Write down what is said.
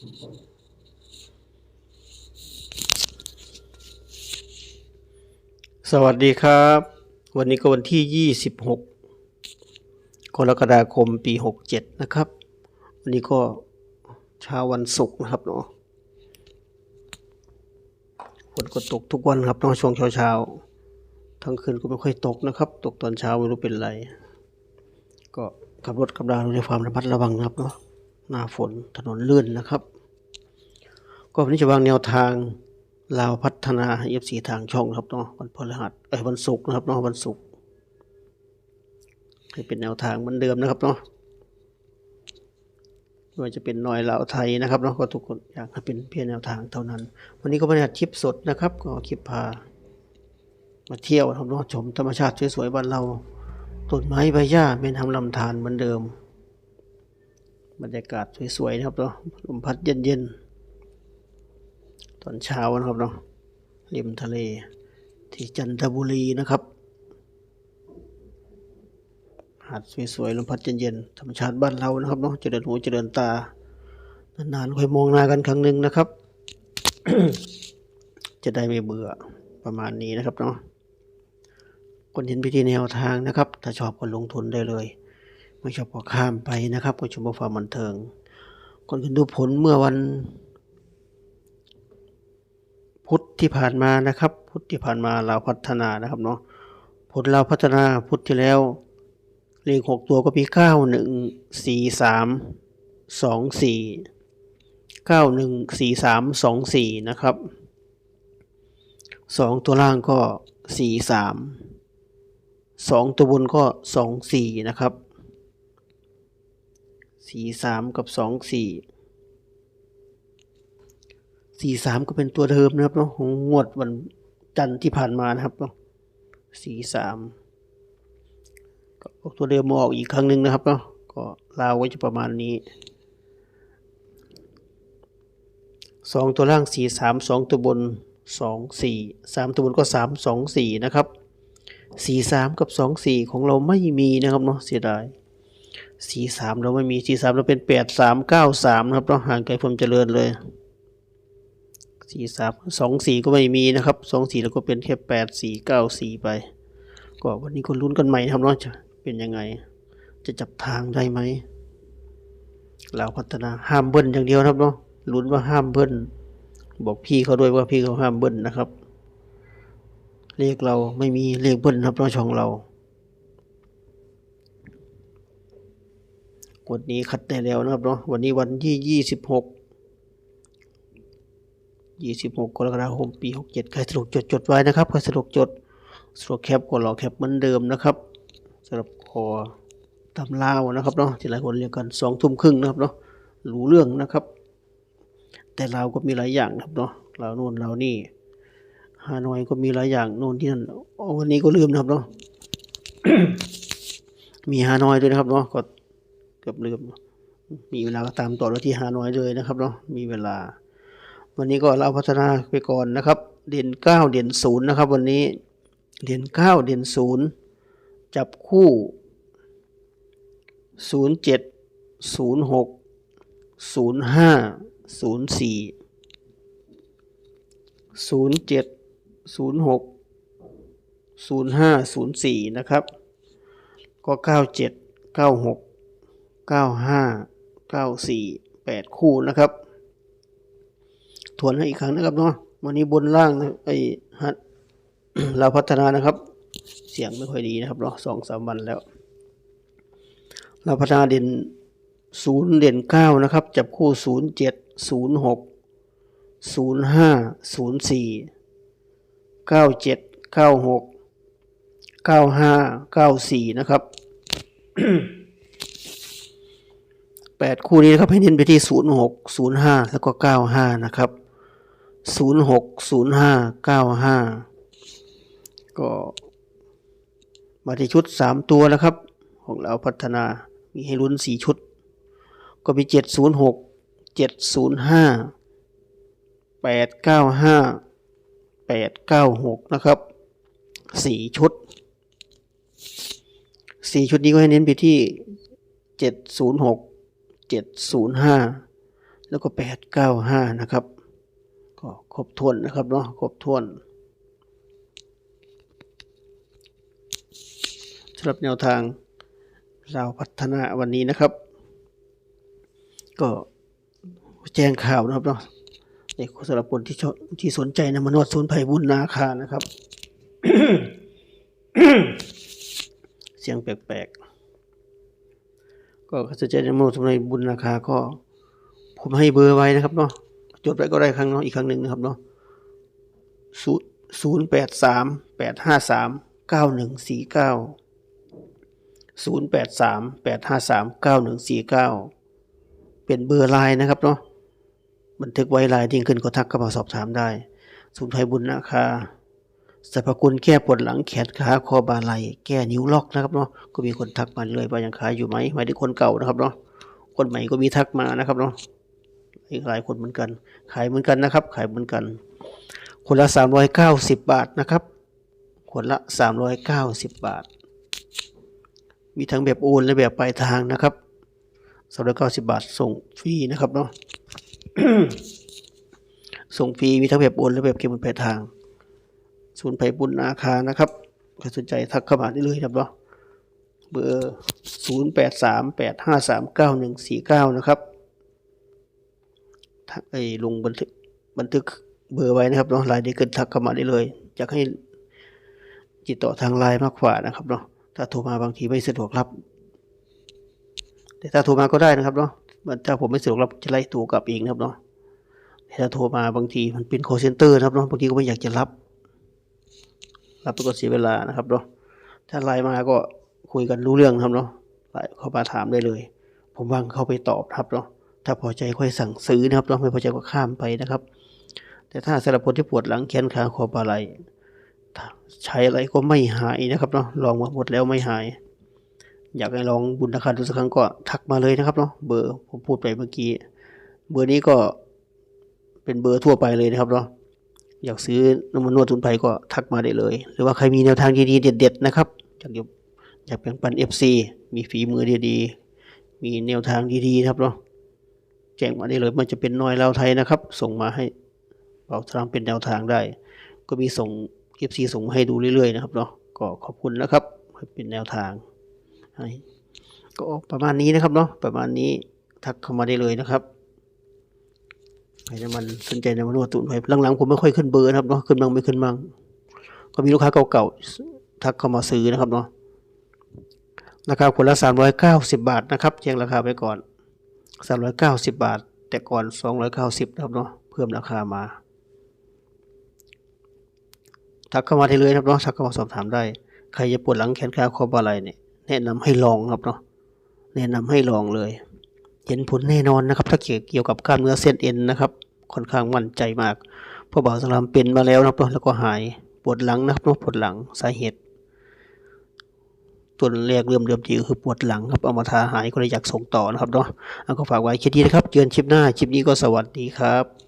สวัสดีครับ วันนี้ก็วันที่ 26กรกฎาคมปี 67 นะครับ วันนี้ก็เช้าวันศุกร์นะครับเนาะฝนก็ตกทุกวันครับเนาะช่วงเช้าเช้าๆทั้งคืนก็ไม่ค่อยตกนะครับ ตกตอนเช้าไม่รู้เป็นไร ก็ขับรถขับราด้วยความระมัดระวังนะครับเนาะ หน้าฝนถนนลื่นนะครับ ก็วันนี้จะวางแนวทางลาวพัฒนาเอฟซีทางช่องนะครับเนาะวันพฤหัสเอ้ยวันศุกร์นะครับเนาะวันศุกร์ให้เป็นแนวทางเหมือนเดิมนะครับเนาะไม่ว่าจะเป็นหน่อยลาวไทยนะครับเนาะก็ทุกคนอยากให้เป็นเพียงแนวทางเท่านั้น วันนี้ก็บรรยากาศคลิปสดนะครับ ก็คลิปพา มาเที่ยวนะครับเนาะชมธรรมชาติสวยๆบ้านเราต้นไม้ใบหญ้าเป็นทำลำธารเหมือนเดิม บรรยากาศสวยๆนะครับเนาะลมพัดเย็นๆ ตอนเช้านะครับเนาะริมทะเลที่จันทบุรีนะครับ หาดสวยๆลมพัดเย็นๆธรรมชาติบ้านเรานะครับเนาะเจริญหูเจริญตานานๆค่อยมองหน้ากันครั้งหนึ่งนะครับ จะได้ไม่เบื่อประมาณนี้นะครับเนาะคนเห็นพิธีแนวทางนะครับ ถ้าชอบก็ลงทุนได้เลย ไม่ชอบก็ข้ามไปนะครับก็ชมความบันเทิงคนคุณดูผลเมื่อวัน พุทธที่ผ่านมานะครับ พุทธที่ผ่านมาเราพัฒนานะครับเนาะผลเราพัฒนาพุทธที่แล้วเลขหกตัวก็มีเก้าหนึ่งสี่สามสองสี่เก้าหนึ่งสี่สามสองสี่นะครับสองตัวล่างก็สี่สามสองตัวบนก็สองสี่นะครับ สี่สามกับสองสี่สี่สามก็เป็นตัวเดิมนะครับเนาะของงวดวันจันทร์ที่ผ่านมานะครับเนาะสี่สามก็ตัวเดิมมาออกอีกครั้งหนึ่งนะครับเนาะก็ลาวไว้จะประมาณนี้สองตัวล่างสี่สามสองตัวบนสองสี่สามตัวบนก็สามสองสี่นะครับสี่สามกับสองสี่ของเราไม่มีนะครับเนาะเสียดาย สี่สามเราไม่มีสี่สามเราเป็นแปดสามเก้าสามนะครับเนาห่างไกลความเจริญเลยสี่สามสองสี่ก็ไม่มีนะครับสองสี่แล้วก็เป็นแค่แปดสี่เก้าสี่ไป ก็วันนี้ก็ลุ้นกันใหม่นะครับเนาะจะเป็นยังไง จะจับทางได้ไหมเราพัฒนาห้ามเบิ้ลอย่างเดียวนะครับเนาะลุ้นว่าห้ามเบิ้ลบอกพี่เขาด้วยว่าพี่เขาห้ามเบิ้ลนะครับ เลขเราไม่มีเลขเบิ้ลนะครับเนาะช่องเรา กดนี้คัดได้แล้วนะครับเนาะวันนี้วันที่ยี่สิบหก26กรกฎาคมปี67ใครสะดวกจดจดไว้นะครับใครสะดวกจดสะดวกแคปก็รอแคปเหมือนเดิมนะครับสำหรับคอตำลาวนะครับเนาะที่หลายคนเรียกกันสองทุ่มครึ่งนะครับเนาะรู้เรื่องนะครับ แต่เราก็มีหลายอย่างนะครับเนาะเราโน่นเรานี่ฮานอยก็มีหลายอย่างโน่นที่นั่นวันนี้ก็ลืมนะครับเนาะมีฮานอยด้วยนะครับเนาะก็ กือบลืม มีเวลาก็ตามต่อแล้วที่ฮานอยเลยนะครับเนาะมีเวลา วันนี้ก็เราพัฒนาไปก่อนนะครับ เด่นเก้าเด่นศูนย์นะครับ วันนี้เด่นเก้าเด่นศูนย์จับคู่ศูนย์เจ็ดศูนย์หกศูนย์ห้าศูนย์สี่ศูนย์เจ็ดศูนย์หกศูนย์ห้าศูนย์สี่นะครับ ก็เก้าเจ็ดเก้าห้าเก้าสี่แปดคู่นะครับทวนให้อีกครั้งนะครับเนาะวันนี้บนล่างนะไอ้ฮัทเราพัฒนานะครับ เสียงไม่ค่อยดีนะครับเนาะสองสามวันแล้ว เราพัฒนาเด่นศูนย์เด่นเก้านะครับ จับคู่ศูนย์เจ็ดศูนย์หกศูนย์ห้าศูนย์สี่เก้าเจ็ดเก้าหกเก้าห้าเก้าสี่นะครับ แปดคู่นี้นะครับให้เน้นไปที่ศูนย์หกศูนย์ห้าแล้วก็เก้าห้านะครับศูนย์หกศูนย์ห้าเก้าห้าก็มาที่ชุดสามตัวนะครับ ของเราพัฒนามีให้ลุ้นสี่ชุด ก็มีเจ็ดศูนย์หกเจ็ดศูนย์ห้าแปดเก้าห้าแปดเก้าหกนะครับสี่ชุดสี่ชุดนี้ก็ให้เน้นไปที่เจ็ดศูนย์หกเจ็ดศูนย์ห้าแล้วก็แปดเก้าห้านะครับ ก็ครบถ้วนนะครับเนาะครบถ้วนสำหรับแนวทางเราวพัฒนาวันนี้นะครับ ก็แจ้งข่าวนะครับเนาะในสำหรับคนที่ที่สนใจนะมนวดศูนย์ไผ่บุญนาคานะครับ เสียงแปลกๆ ก็ขสนใจในมานวดศูนบุญนาคาก็ ผมให้เบอร์ไว้นะครับเนาะจดไว้ก็ได้ครั้งเนาะอีกครั้งหนึ่งนะครับเนาะศูนย์ศูนย์แปดสามแปดห้าสามเก้าหนึ่งสี่เก้าศูนย์แปดสามแปดห้าสามเก้าหนึ่งสี่เก้าเป็นเบอร์ไลน์นะครับเนาะบันทึกไว้ไลน์ทิ้งขึ้นก็ทักเข้ามาสอบถามได้ศูนย์ไทยบุญนาคา สรรพคุณแก้ปวดหลังแขนขาคอบาไหลแก้นิ้วล็อกนะครับเนาะก็มีคนทักมาเลยว่ายังขายอยู่ไหมหมายถึงคนเก่านะครับเนาะคนใหม่ก็มีทักมานะครับเนาะอีกหลายคนเหมือนกัน ขายเหมือนกันนะครับ ขายเหมือนกัน คนละสามร้อยเก้าสิบบาทนะครับ คนละสามร้อยเก้าสิบบาท มีทั้งแบบโอนและแบบปลายทางนะครับสามร้อยเก้าสิบบาทส่งฟรีนะครับเนาะส่งฟรีมีทั้งแบบโอนและแบบเก็บเงินปลายทาง ศูนย์ไผ่บุญนาคานะครับใครสนใจทักเข้ามาได้เลยครับเนาะเบอร์ศูนย์แปดสามแปดห้าสามเก้าหนึ่งสี่เก้านะครับทักไอ้ลงบันทึกบันทึกเบอร์ไว้นะครับเนาะไลน์นี้เกินทักเข้ามาได้เลยอยากให้ติดต่อทางไลน์มากกว่านะครับเนาะถ้าโทรมาบางทีไม่สะดวกรับ แต่ถ้าโทรมาก็ได้นะครับเนาะถ้าผมไม่สะดวกรับจะไล่ตัวกลับเองนะครับเนาะถ้าโทรมาบางทีมันเป็น call center นะครับเนาะบางทีก็ไม่อยากจะรับ รับไปก็เสียเวลานะครับเนาะถ้าไลน์มาก็คุยกันรู้เรื่องครับเนาะไลน์เข้ามาถามได้เลย ผมว่างเข้าไปตอบครับเนาะถ้าพอใจค่อยสั่งซื้อนะครับเราไม่พอใจก็ข้ามไปนะครับ แต่ถ้าสำหรับคนที่ปวดหลังแขนขาคอบ่าไหลใช้อะไรก็ไม่หายนะครับเนาะลองมาหมดแล้วไม่หาย อยากให้ลองบุญราคาดูสักครั้งก็ทักมาเลยนะครับเนาะเบอร์ผมพูดไปเมื่อกี้ เบอร์นี้ก็เป็นเบอร์ทั่วไปเลยนะครับเนาะ อยากซื้อน้ำมันนวดทุนไผ่ก็ทักมาได้เลย หรือว่าใครมีแนวทางดีๆเด็ด ๆ นะครับอยากอยากแบ่งปัน FC มีฝีมือดีๆ มีแนวทางดีๆครับเนาะแจ้งมาได้เลยมันจะเป็นน้อยเราไทยนะครับ ส่งมาให้เราทำเป็นแนวทางได้ ก็มีส่ง FC ส่งมาให้ดูเรื่อยๆนะครับเนาะก็ขอบคุณนะครับให้เป็นแนวทางก็ประมาณนี้นะครับเนาะประมาณนี้ทักเข้ามาได้เลยนะครับ ใครน้ำมันสนใจในมันวดตุนไว้หลังๆผมไม่ค่อยขึ้นเบอร์นะครับเนาะขึ้นบ้างไม่ขึ้นบ้างก็มีลูกค้าเก่าๆทักเข้ามาซื้อนะครับเนาะราคาคนละสามร้อยเก้าสิบบาทนะครับแจ้งราคาไปก่อนสามร้อยเก้าสิบบาท แต่ก่อนสองร้อยเก้าสิบนะครับเนาะเพิ่มราคามาทักเข้ามาได้เลยนะครับเนาะทักเข้ามาสอบถามได้ ใครจะปวดหลังแขนขาคอบ่าไหล่เนี่ยแนะนำให้ลองครับเนาะแนะนำให้ลองเลย เห็นผลแน่นอนนะครับ ถ้าเกี่ยวกับกล้ามเนื้อเส้นเอ็นนะครับ ค่อนข้างมั่นใจมากเพราะบ่าวสลามเป็นมาแล้วนะครับเนแล้วก็หายปวดหลังนะครับเนาะปวดหลังสาเหตุตัวแรกเริ่มเริ่มทีก็คือปวดหลังครับเอามาทาหายก็เลยอยากส่งต่อนะครับเนาะเอาก็ฝากไว้แค่นี้นะครับเจอกันชิปหน้าชิปนี้ก็สวัสดีครับ